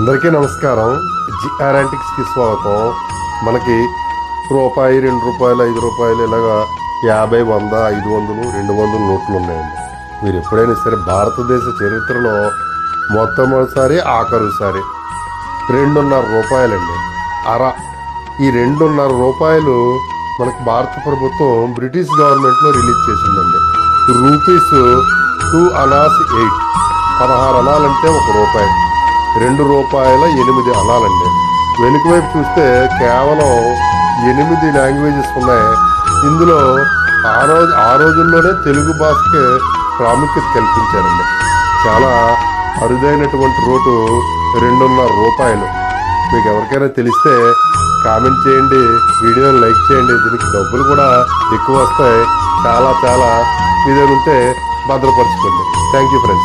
అందరికీ నమస్కారం. జిఆర్ యాంటిక్స్కి స్వాగతం. మనకి రూపాయి రెండు రూపాయలు ఐదు రూపాయలు ఇలాగా యాభై వంద ఐదు వందలు రెండు వందలు నోట్లు ఉన్నాయండి. మీరు ఎప్పుడైనా సరే భారతదేశ చరిత్రలో మొట్టమొదటిసారి ఆఖరుసారి రెండున్నర రూపాయలండి. అర ఈ రెండున్నర రూపాయలు మనకి భారత ప్రభుత్వం బ్రిటిష్ గవర్నమెంట్లో రిలీజ్ చేసిందండి. Rupees two annas eight. పదహారు అనాలంటే ఒక రూపాయి. రెండు రూపాయల ఎనిమిది అనాలండి. వెనుక వైపు చూస్తే కేవలం ఎనిమిది లాంగ్వేజెస్ ఉన్నాయి. ఇందులో ఆ రోజు ఆ రోజుల్లోనే తెలుగు భాషకి ప్రాముఖ్యత కల్పించారండి. చాలా అరుదైనటువంటి రోటు రెండున్నర రూపాయలు. మీకు ఎవరికైనా తెలిస్తే కామెంట్ చేయండి వీడియోని లైక్ చేయండి. దీనికి డబ్బులు కూడా ఎక్కువ వస్తాయి. చాలా చాలా ఇదేనుంటే భద్రపరచుకోండి. Thank you friends